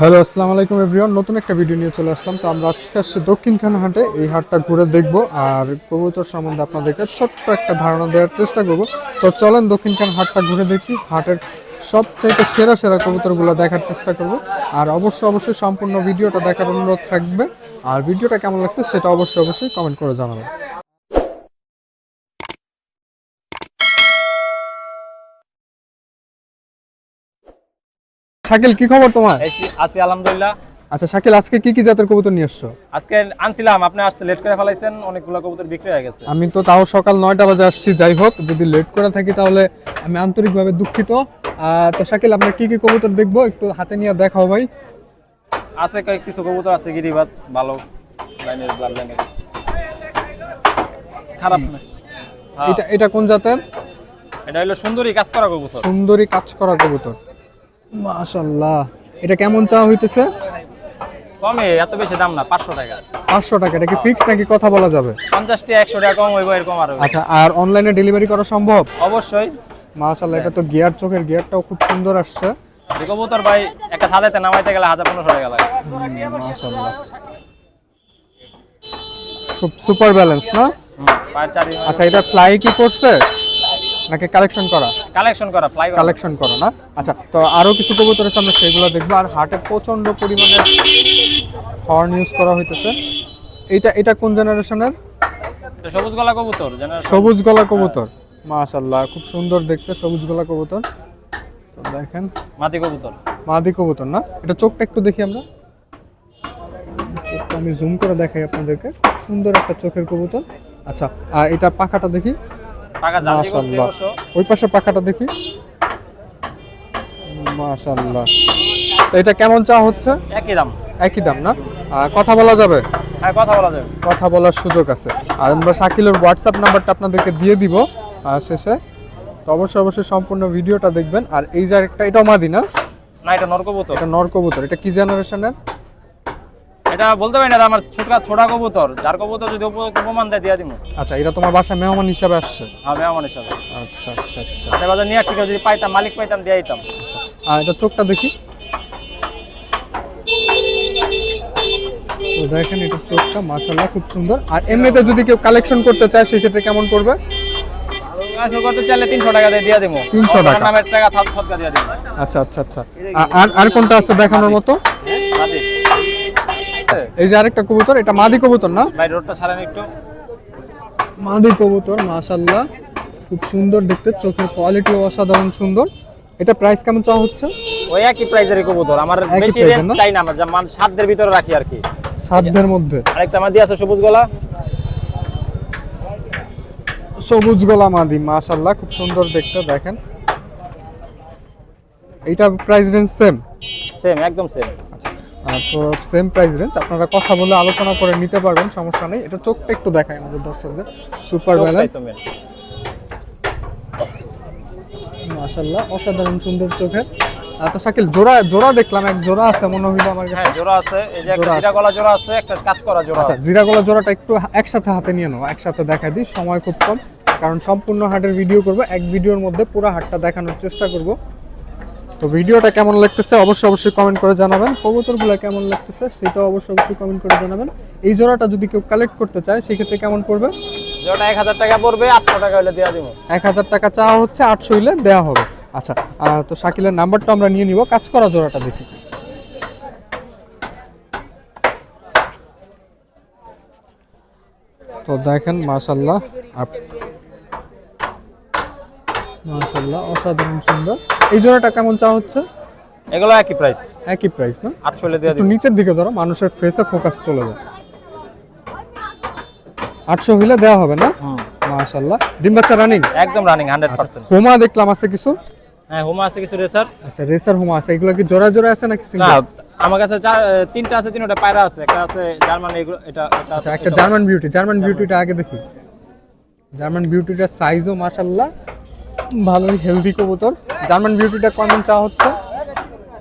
Hello আসসালামু আলাইকুম everyone নতুন একটা ভিডিও নিয়ে চলে আসলাম। তো আমরা আজকে আসছি দক্ষিণখান হাটে এই হাটটা ঘুরে দেখব। আর কবুতর সম্বন্ধে আপনাদেরকে ছোট্ট একটা ধারণা দেওয়ার চেষ্টা করব। তো চলেন দক্ষিণখান হাটটা ঘুরে দেখি। হাটের সবচাইতে সেরা সেরা কবুতরগুলো দেখার চেষ্টা করব। আর অবশ্যই অবশ্যই সম্পূর্ণ ভিডিওটা দেখার অনুরোধ থাকবে। আর ভিডিওটা কেমন লাগছে সেটা অবশ্যই অবশ্যই কমেন্ট করে জানাবেন। শাকিল কি খবর তোমার? আছি আলহামদুলিল্লাহ। আচ্ছা শাকিল আজকে কি কি জাতের কবুতর নিয়ে আসছো? আজকে আনছিলাম আপনি আসতে লেট করে ফেলাইছেন অনেকগুলো কবুতর বিক্রি হয়ে গেছে। আমি তো তাও সকাল নয়টা বাজে আসছি যাই হোক যদি লেট করে থাকি তাহলে আমি আন্তরিকভাবে দুঃখিত। তো শাকিল আমরা কি কি কবুতর দেখব? একটু হাতে নিয়ে দেখাও ভাই। আছে কয়েক কিছু কবুতর আছে গিরিবাস ভালো লাইনের ব্লাড লাইনের। খারাপ না হ্যাঁ, এটা এটা কোন জাতের? এটা হলো সুন্দরী কাজ করা কবুতর। সুন্দরী কাজ করা কবুতর। মাশাল্লাহ এটা কেমন চাওয়া হইতেছে? কমে এত বেশি দাম না পাঁচশো টাকা। পাঁচশো টাকা এটা কি ফিক্স নাকি কথা বলা যাবে? পঞ্চাশটি একশো টাকা কম হইব এরকম আর। আচ্ছা আর অনলাইনে ডেলিভারি করা সম্ভব? অবশ্যই। মাশাল্লাহ এটা তো গিয়ার চোখের গিয়ারটাও খুব সুন্দর আসছে। কবুতর ভাই একটা ছাদাইতে নামাইতে গেলে হাজার পনেরোশো টাকা লাগে। মাশাল্লাহ সুপার ব্যালেন্স না? আচ্ছা এটা ফ্লাই কি করছে নাকি কালেকশন করা? কালেকশন করা ফ্লাই কালেকশন করো না? আচ্ছা তো আরও কিছু কবুতর আছে আমরা সেগুলো দেখব। আর হাটে প্রচণ্ড পরিমাণে হর্ন ইউজ করা হইতেছে। এটা এটা কোন জেনারেশনের সবুজ গলা কবুতর সবুজ গলা কবুতর। মাশাল্লাহ খুব সুন্দর দেখতে সবুজ গলা কবুতর। তো দেখেন। মাটি কবুতর। মাদি কবুতর না? এটা চোখটা একটু দেখি আমরা। চোখটা আমি জুম করে দেখাই আপনাদেরকে। সুন্দর একটা চোখের কবুতর। আচ্ছা আর এটা পাখাটা দেখি। মাশাল্লাহ ওই পাশে পাখাটা দেখি। মাশাল্লাহ এটা কেমন চা হচ্ছে? একই দাম। একই দাম না? কথা বলা যাবে? হ্যাঁ কথা বলা যাবে। কথা বলার সুযোগ আছে। আর আমরা শাকিলের হোয়াটসঅ্যাপ নাম্বারটা আপনাদেরকে দিয়ে দিব শেষে। তো অবশ্যই অবশ্যই সম্পূর্ণ ভিডিওটা দেখবেন। আর এই যে একটা এটাও মাদি না? না এটা নর কবুতর। এটা নর কবুতর। এটা কি জেনারেশনের এটা বলতে পারি না আমার ছোটকা ছোটা কবুতর। যার কবুতর যদি উপমান দেয় দিয়ে দিব আচ্ছা এটা তোমার বাসায় মেহমান হিসাবে আসছে? হ্যাঁ মেহমান হিসাবে। আচ্ছা আচ্ছা আচ্ছা। হাটে বাজার নিয়ে আসছি যদি পাইতাম মালিক পাইতাম দিয়ে দিতাম। আর এটা চোখটা দেখি। তো দেখেন এটা চোখটা মাশাল্লাহ খুব সুন্দর। আর এমনিতে যদি কেউ কালেকশন করতে চায় সেক্ষেত্রে কেমন করবে? করতে চাইলে তিনশো টাকা দিয়ে দিয়ে দিব 300 টাকা। নামের টাকা দিয়ে দিব আচ্ছা আচ্ছা আচ্ছা। আর আর কোনটা আছে দেখানোর মতো। এই যে আরেকটা কবুতর এটা মাদি কবুতর না? ভাই রোডটা ছাড়েন একটু। মাদি কবুতর মাশাল্লাহ খুব সুন্দর দেখতে চোখের কোয়ালিটি অসাধারণ সুন্দর। এটা প্রাইস কেমন চাওয়া হচ্ছে? ওই একই প্রাইজের কবুতর। আমার বেশি রেঞ্জ চাই না আমার মান সাতদের ভিতরে রাখি আর কি। সাধ্যের মধ্যে। আরেকটা মাদি আছে সবুজ গলা। সবুজ গলা মাদি মাশাল্লাহ খুব সুন্দর দেখতে দেখেন। এইটা প্রাইস রেঞ্জ সেম সেম একদম সেম তো সেম প্রাইস রেঞ্জ আপনারা কথা বলে আলোচনা করে নিতে পারবেন সমস্যা নেই। এটা চোখটা একটু দেখায় আমাদের দর্শকদের। সুপার ব্যালেন্স মাশাল্লাহ অসাধারণ সুন্দর চোখের তো শাকিল জোড়া জোড়া দেখলাম। এক জোড়া আছে মনে হইল আমার কাছে। হ্যাঁ জোড়া আছে। এই যে একটা জিরা গলা জোড়া আছে একটা কাজ করা জোড়া আচ্ছা জিরা গলা জোড়াটা একটু একসাথে হাতে নিয়ে নাও। একসাথে দেখা দিই সময় খুব কম। কারণ সম্পূর্ণ হাটের ভিডিও করব। এক ভিডিওর মধ্যে পুরো হাটটা দেখানোর চেষ্টা করব। তো ভিডিওটা কেমন লাগতেছে অবশ্যই অবশ্যই কমেন্ট করে জানাবেন। কবুতরগুলো কেমন লাগতেছে সেটাও অবশ্যই অবশ্যই কমেন্ট করে জানাবেন। এই জোড়াটা যদি কেউ কালেক্ট করতে চায় সেক্ষেত্রে কেমন পড়বে? জোড়াটা এক হাজার টাকা পড়বে আটশো টাকা হলে দিয়ে দিব। এক হাজার টাকা চাওয়া হচ্ছে আটশো হইলে দেওয়া হবে। আচ্ছা তো শাকিলের নাম্বারটা আমরা নিয়ে নিব। কাজ করা জোড়াটা দেখি। তো দেখেন মাশাল্লাহ মাশাল্লাহ অসাধারণ সুন্দর। এই জোড়াটা কেমন চা হচ্ছে? এগুলো একই প্রাইস একই প্রাইস না? আটশো দিয়ে একটু নিচের দিকে ধরো মানুষের ফেসে ফোকাস চলে যায় আটশো হইলে দেওয়া হবে না? হুম। মাশাল্লাহ ডিম বাচ্চা রানিং একদম রানিং হান্ড্রেড আচ্ছা পার্সেন্ট হোমা দেখলাম আছে কিছু? হ্যাঁ হোমা আছে কিছু রেসার আচ্ছা রেসার হোমা আছে। এগুলো কি জোড়া জোড়া আছে নাকি সিঙ্গেল না আমার কাছে চার তিনটা আছে তিনটা পায়রা আছে। একটা আছে জার্মান এগুলো এটা এটা আচ্ছা একটা জার্মান বিউটি জার্মান বিউটিটা আগে দেখি। জার্মান বিউটিটার সাইজও মাশাল্লাহ ভালোই হেলদি কবুতর। জার্মান বিউটিটা কেমন চা হচ্ছে?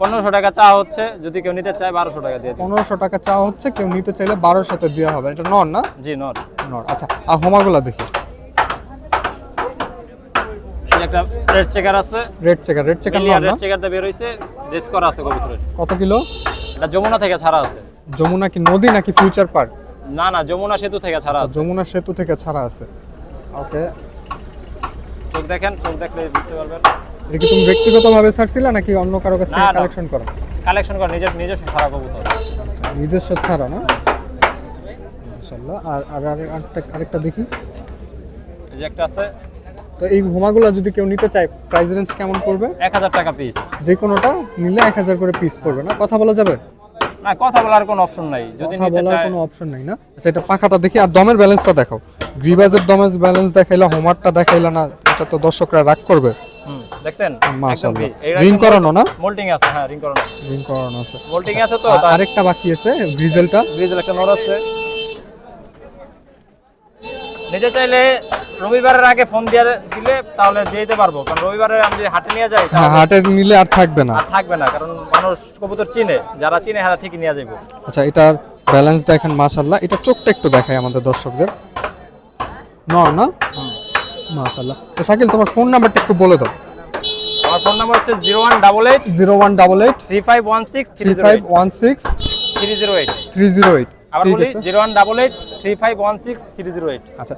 পনেরোশো টাকা চা হচ্ছে যদি কেউ নিতে চায় বারোশো টাকা দিয়ে পনেরোশো টাকা চা হচ্ছে কেউ নিতে চাইলে বারোশোতে দেওয়া হবে। এটা নর না? জি নর। নর। আচ্ছা আর হোমাগুলো দেখি। একটা রেড চেকার আছে। রেড চেকার রেড চেকার মিলিয়ান না? রেড চেকারটা বের হইছে রেস করা আছে কবুতরের কত কিলো? এটা যমুনা থেকে ছাড়া আছে। যমুনা কি নদী নাকি ফিউচার পার্ক না না যমুনা সেতু থেকে ছাড়া আছে। যমুনা সেতু থেকে ছাড়া আছে। ওকে চোখ দেখেন চোখ দেখলে বুঝতে পারবেন। এটা কি তুমি ব্যক্তিগতভাবে ছাড়ছিলে নাকি অন্য কারও কাছ থেকে। কালেকশন করো? কালেকশন করা নিজের নিজস্ব ছাড়া কবুতর। নিজস্ব ছাড়া না? মাশাআল্লাহ। আর আর আর- আরেকটা আরেকটা দেখি। এই যে একটা আছে। তো এই ঘুমাগুলো যদি কেউ নিতে চায় প্রাইস রেঞ্জ কেমন পড়বে? এক হাজার টাকা পিস যে কোনোটা নিলে এক হাজার করে পিস পড়বে না? কথা বলা যাবে? না কথা বলার কোনো অপশন নাই। যদি নিতে বলার কোনো অপশন নাই না? আচ্ছা এটা পাখাটা দেখি। আর দমের ব্যালেন্সটা দেখাও গ্রিবাজের দমের ব্যালেন্স দেখাইলা হোমারটা দেখাইলা না? এটা তো দর্শকরা রাগ করবে। দেখছেন? মাশাআল্লাহ। রিং করানো না? মোল্টিং আছে হ্যাঁ রিং করানো। রিং করানো আছে। মোল্টিং আছে তো আরেকটা বাকি আছে গ্রিজেলটা। গ্রিজেল একটা নর আছে। নিতে চাইলে রবিবারের আগে ফোন দিয়ে দিলে তাহলে দিয়ে দিতে পারব কারণ রবিবারে আমি যদি হাটে নিয়ে যাই হ্যাঁ হাটে নিলে আর থাকবে না। আর থাকবে না কারণ মানুষ কবুতর চিনে যারা চিনে হারা ঠিকই নিয়ে যাব আচ্ছা এটার ব্যালেন্স দেখেন মাশাল্লাহ এটা চোখটা একটু দেখাই আমাদের দর্শকদের। নর না? মাশাল্লাহ তো শাকিল তোমার ফোন নাম্বারটা একটু বলে দাও। আমার ফোন নাম্বার হচ্ছে zero one double eight zero one double eight three five one six three three zero five eight one six three zero eight. Three zero eight. আবার বলি আছে। Zero one double eight three five one six three zero eight. আচ্ছা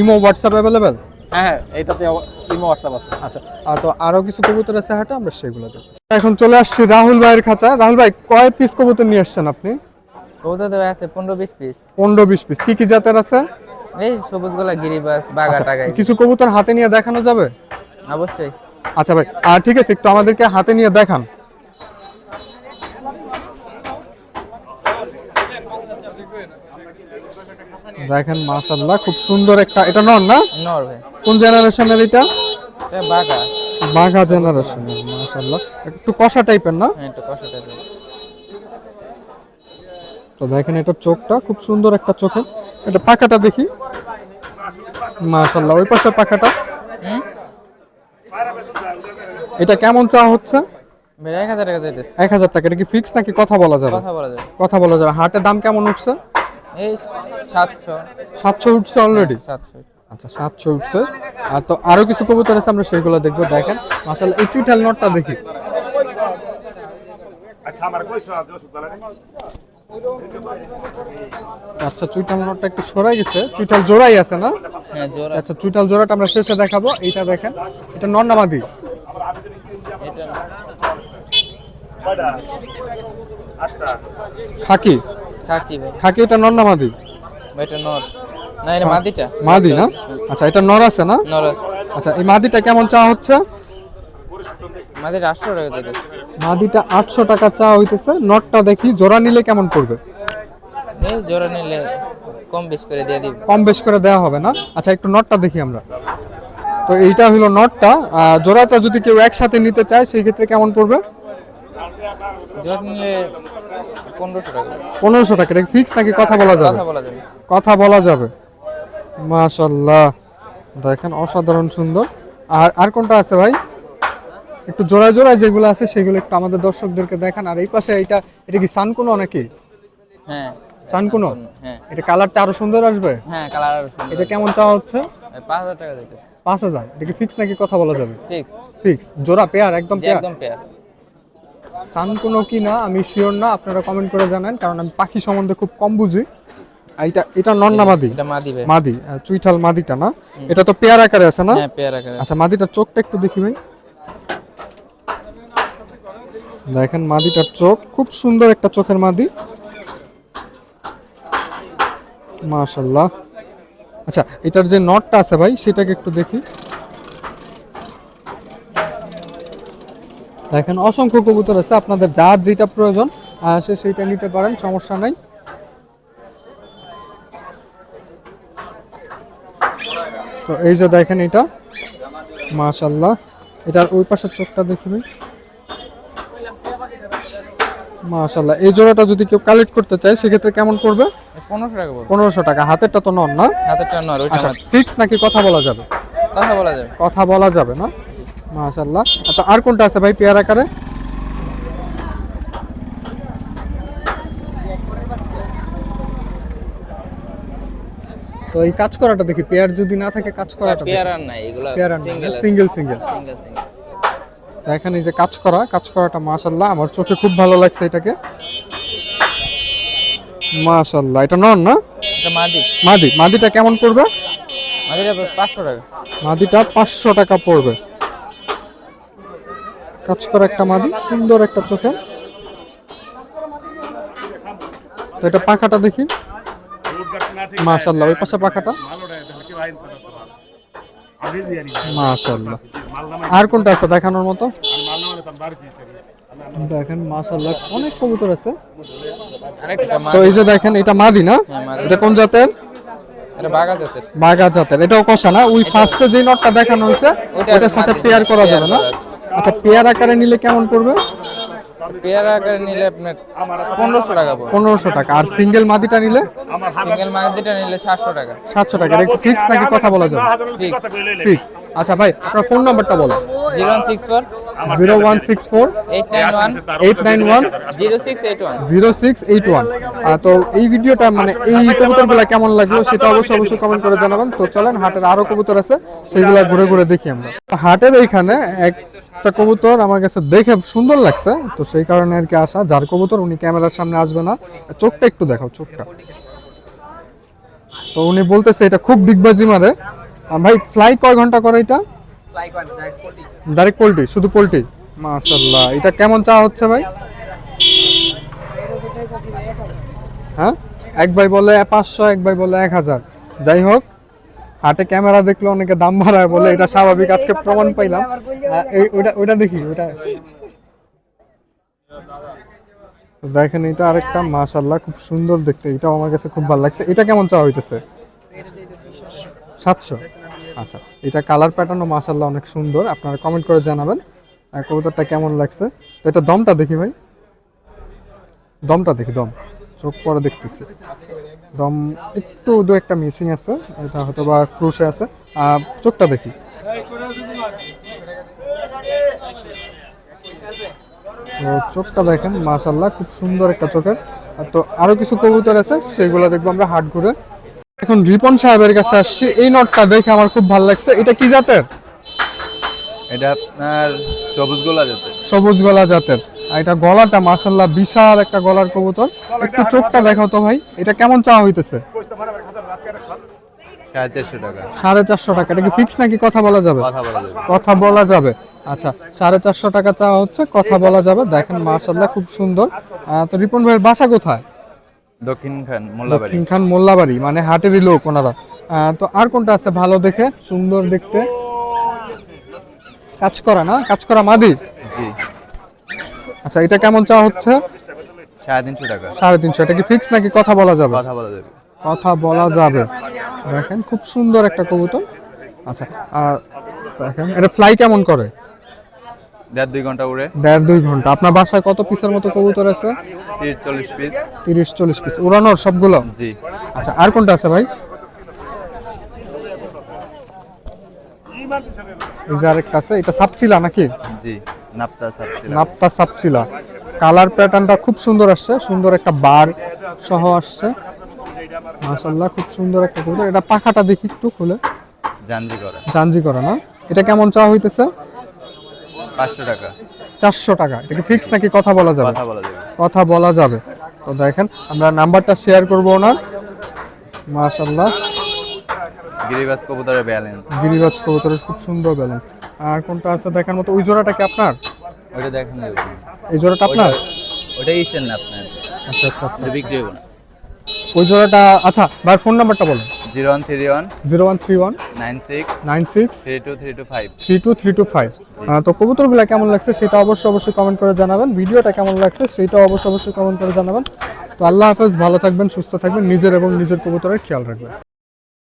imo WhatsApp available হ্যাঁ হ্যাঁ এইটাতে imo WhatsApp আছে। আচ্ছা আর তো আরও কিছু কবুতর আছে হাটে আমরা সেগুলো দেবো এখন চলে আসছি রাহুল ভাইয়ের খাঁচা। রাহুল ভাই কয় পিস কবুতর নিয়ে আসছেন আপনি? কবুতর আছে পনেরো বিশ পিস পনেরো বিশ পিস কি কি জাতের আছে? এই সবুজ গোলা গিরিবাস বাগা আচ্ছা, কিছু কবুতর হাতে নিয়ে দেখানো যাবে? অবশ্যই। আচ্ছা ভাই আর ঠিক আছে একটু আমাদেরকে হাতে নিয়ে দেখান। দেখেন মাশাল্লাহ খুব সুন্দর একটা এটা নন না? নর ভাই। কোন জেনারেশনের এটা? এটা বাগা বাঘা জেনারেশন মাশাল্লাহ একটু কষা টাইপের না? হ্যাঁ একটু কষা টাইপের। তো দেখেন এটা চোখটা খুব সুন্দর একটা চোখে। এটা পাখাটা দেখি। মাশাল্লাহ ওই পাশে পাখাটা। এটা কেমন চা হচ্ছে? এক হাজার টাকা চাইতেছে। এক হাজার টাকা এটা কি ফিক্স নাকি কথা বলা যাবে? কথা বলা যাবে। কথা বলা যাবে। হাটের দাম কেমন উঠছে? এই সাতশো। সাতশো উঠছে অলরেডি সাতশো। আচ্ছা সাতশো উঠছে। আর তো আরও কিছু কবুতর আছে আমরা সেগুলো দেখব দেখেন। মাসাল এই চুইঠাল নটটা দেখি। আচ্ছা চুইঠাল নটটা একটু সরাই গেছে। চুইঠাল জোড়াই আছে না? হ্যাঁ আচ্ছা চুইঠাল জোড়াটা আমরা শেষে দেখাবো। এইটা দেখেন এটা নন্নামাদি খাকি? খাকি ভাই। খাকি এটা নন্নামাদি ভাই এটা নর। না এটা মাদিটা। মাদি না? আচ্ছা এটা নর আছে না? নর আছে। আচ্ছা এই মাদিটা কেমন চা হচ্ছে? মাদিটা আটশো টাকা চাইতেছে মাদিটা আটশো টাকা চা হইতেছে নটটা দেখি জোড়া নিলে কেমন পড়বে? এই জোড়া নিলে কম বেশ করে দিয়ে দিব। কম বেশ করে দেওয়া হবে না? আচ্ছা একটু নটটা দেখি আমরা। তো এইটা হলো নটটা জোড়াটা যদি কেউ একসাথে নিতে চায় সেই ক্ষেত্রে কেমন পড়বে? জোড়া নিলে পনেরোশো টাকা। পনেরোশো টাকা এটা ফিক্স নাকি কথা বলা যাবে? কথা বলা যাবে। কথা বলা যাবে। মাশাল্লাহ দেখেন অসাধারণ সুন্দর। আর আর কোনটা আছে ভাই? একটু জোড়ায় জোড়ায় যেগুলো আছে সেগুলো একটু আমাদের দর্শকদেরকে দেখান। আর এই পাশে এটা এটা কি সানকুনো নাকি? হ্যাঁ। সানকুনো? হ্যাঁ। এটা কালারটা আরও সুন্দর আসবে? হ্যাঁ কালার আরও সুন্দর এটা কেমন চাওয়া হচ্ছে? ভাই, পাঁচ হাজার টাকা দিতেছে। পাঁচ হাজার? এটা কি ফিক্স নাকি কথা বলা যাবে? ফিক্সড ফিক্স জোড়া পেয়ার একদম পেয়ার একদম পেয়ার সান কোনো কি না আমি শিওর না আপনারা কমেন্ট করে জানান কারণ আমি পাখি সম্বন্ধে খুব কম বুঝি। এটা এটা নন্না মাদি? এটা মাদি ভাই। মাদি চুইঠাল মাদিটা না? এটা তো পেয়ার আকারে আছে না? হ্যাঁ পেয়ার আকারে আচ্ছা মাদিটার চোখটা একটু দেখি ভাই। দেখেন মাদিটার চোখ, খুব সুন্দর একটা চোখের মাদি। মাশাল্লাহ আচ্ছা এটার যে নটটা আছে ভাই, সেটাকে একটু দেখি। দেখেন, অসংখ্য কবুতর আছে, আপনাদের যার যেটা প্রয়োজন সে সেইটা নিতে পারেন, সমস্যা নাই। তো এই যে দেখেন এটা মাশাল্লাহ এটার ওই পাশের চোখটা দেখি ভাই। মাশাল্লাহ এই জোড়াটা যদি কেউ কালেক্ট করতে চায় সেক্ষেত্রে কেমন পড়বে? পনেরোশো টাকা পনেরোশো টাকা। হাতেরটা তো নন না? হাতেরটা ওইটা আচ্ছা ফিক্স নাকি কথা বলা যাবে? কথা বলা যাবে। কথা বলা যাবে না? মাশাল্লাহ আচ্ছা আর কোনটা আছে ভাই পেয়ার আকারে? তো এই কাজ করাটা দেখি পেয়ার যদি না থাকে কাজ করাটা পেয়ার আর নাই এগুলো pair single single single single তো এখানে যে কাজ করা কাজ করাটা মাশাল্লাহ আমার চোখে খুব ভালো লাগছে এটাকে। মাশাল্লাহ এটা নন না? এটা মাদি। মাদি। মাদিটা কেমন পড়বে? মাদিটা পাঁচশো টাকা। মাদিটা পাঁচশো টাকা পড়বে। কাজ করা একটা মাদি সুন্দর একটা চোখে। তো এটা পাখাটা দেখি। মাশাল্লাহ ওই পাশে পাখাটা। মাশাল্লাহ আর কোনটা আছে দেখানোর মতো? দেখেন মাশাল্লাহ অনেক কবুতর আছে। তো এই যে দেখেন এটা মাদি না? হ্যাঁ। এটা কোন জাতের? এটা বাঘা জাতের। বাগা জাতের। এটাও কষা না? ওই ফার্স্টে যে নটটা দেখানো হয়েছে ওটার সাথে পেয়ার করা যাবে না? আচ্ছা পেয়ার আকারে নিলে কেমন পড়বে? পেয়ার আকারে নিলে আপনার পনেরোশো টাকা পনেরোশো টাকা। আর সিঙ্গেল মাদিটা নিলে? সিঙ্গেল মাদিটা নিলে সাতশো টাকা। সাতশো টাকা। এটা ফিক্স নাকি কথা বলা যাবে? ফিক্স ফিক্স আচ্ছা ভাই আপনার ফোন নাম্বারটা বলো zero six four zero one six four eight nine one eight nine one zero six eight one. Zero six eight one. তো এই ভিডিওটা মানে এই কবুতরগুলো কেমন লাগল সেটা অবশ্যই অবশ্যই কমেন্ট করে জানাবেন। তো চলেন হাটের আরও কবুতর আছে সেগুলো ঘুরে ঘুরে দেখি আমরা। হাটের এইখানে একটা কবুতর আমার কাছে দেখে সুন্দর লাগছে। তো সেই কারণে আর কি আসা। যার কবুতর উনি ক্যামেরার সামনে আসবে না। চোখটা একটু দেখাও চোখটা। তো উনি বলতেছে এটা খুব ডিগবাজি মারে। ভাই ফ্লাই কয় ঘণ্টা করে এটা? ডাইরেক্ট পোল্ট্রি শুধু পোল্ট্রি মাশাল্লাহ এটা কেমন চা হচ্ছে ভাই? হ্যাঁ? এক ভাই বলে পাঁচশো এক ভাই বলে এক হাজার যাই হোক হাটে ক্যামেরা দেখলে অনেকে দাম বাড়ায় বলে এটা স্বাভাবিক আজকে প্রমাণ পাইলাম। এই- ওটা ওটা দেখি ওটা তো দেখেন এটা আরেকটা মাশাল্লাহ খুব সুন্দর দেখতে। এটাও আমার কাছে খুব ভালো লাগছে। এটা কেমন চা হইতেছে? সাতশো। আচ্ছা এটা কালার প্যাটার্নও মাশাল্লাহ অনেক সুন্দর। আপনারা কমেন্ট করে জানাবেন কবুতরটা কেমন লাগছে। তো এটা দমটা দেখি ভাই। দমটা দেখি, দম। চোখ পরে দেখতেছি। দম একটু দু একটা মিসিং আছে, এটা হয়তো বা ক্রুশে আছে চোখটা দেখি। চোখটা দেখেন মাশাল্লাহ খুব সুন্দর একটা চোখের। তো আরও কিছু কবুতর আছে, সেগুলো দেখব আমরা হাট ঘুরে। এখন রিপন সাহেবের কাছে আসছি। এই নটটা দেখে আমার খুব ভালো লাগছে। এটা কি জাতের? এটা আপনার সবুজ গোলা যাতে সবুজ গলা জাতের। আর এটা গলাটা মাশাল্লাহ বিশাল একটা গলার কবুতর। একটু চোখটা দেখাও তো ভাই। এটা কেমন চাওয়া হইতেছে? সাড়ে চারশো টাকা। এটা কি ফিক্স নাকি কথা বলা যাবে? কথা বলা যাবে। কথা বলা যাবে। আচ্ছা সাড়ে চারশো টাকা চাওয়া হচ্ছে। কথা বলা যাবে। দেখেন মাশাল্লাহ খুব সুন্দর। তো রিপন ভাইয়ের বাসা কোথায়? দক্ষিণ খান মোল্লাবাড়ি। দক্ষিণ খান মোল্লাবাড়ি মানে হাটেরই লোক ওনারা। তো আর কোনটা আছে ভালো দেখে? সুন্দর দেখতে? কাজ করা না? কাজ করা মাদি? জি। আচ্ছা এটা কেমন চাওয়া হচ্ছে? সাড়ে তিনশো টাকা। সাড়ে তিনশো। এটা কি ফিক্স নাকি কথা বলা যাবে? কথা বলা যাবে। কথা বলা যাবে। দেখেন খুব সুন্দর একটা কবুতর। আচ্ছা দেখেন এটা ফ্লাই কেমন করে? দেড় দুই ঘণ্টা উড়ে। দেড় দুই ঘণ্টা। আপনার বাসায় কত পিসের মতো কবুতর আছে? তিরিশ চল্লিশ পিস। তিরিশ চল্লিশ পিস। উড়ানোর সবগুলো? জি। আচ্ছা আর কোনটা আছে ভাই? এই যে আরেকটা আছে এটা সাপচিলা নাকি? জি নাপ্তা সাতছিল নাপতা সাপচিলা। কালার প্যাটার্নটা খুব সুন্দর আসছে সুন্দর একটা বার সহ আসছে। মাশাল্লাহ খুব সুন্দর একটা কবুতর। এটা পাখাটা দেখি একটু খুলে। জানজি করা জানজি করা না? এটা কেমন চাওয়া হইতেছে? পাঁচশো টাকা। চারশো টাকা। এটা কি ফিক্স নাকি কথা বলা যাবে? কথা বলা যাবে। কথা বলা যাবে। তো দেখেন আমরা নাম্বারটা শেয়ার করব ওনার। মাশাল্লাহ গিরিবাস কবুতরের ব্যালেন্স গিরিবাজ কবুতরের খুব সুন্দর ব্যালেন্স আর কোনটা আছে দেখার মতো? ওই জোড়াটা কি আপনার? ওইটা দেখেন এই জোড়াটা আপনার? ওটা ইসেন না আপনার। আচ্ছা আচ্ছা আচ্ছা। বিক্রি হবে না। ওই জোড়াটা আচ্ছা ভাই ফোন নাম্বারটা বলেন। Zero one three one zero one three one nine six nine six three two three two five three two three two five. তো কবুতরগুলো কেমন লাগছে সেটা অবশ্যই অবশ্যই কমেন্ট করে জানাবেন। ভিডিওটা কেমন লাগছে সেটা অবশ্যই অবশ্যই কমেন্ট করে জানাবেন। তো আল্লাহ হাফেজ ভালো থাকবেন সুস্থ থাকবেন নিজের এবং নিজের কবুতরের খেয়াল রাখবেন।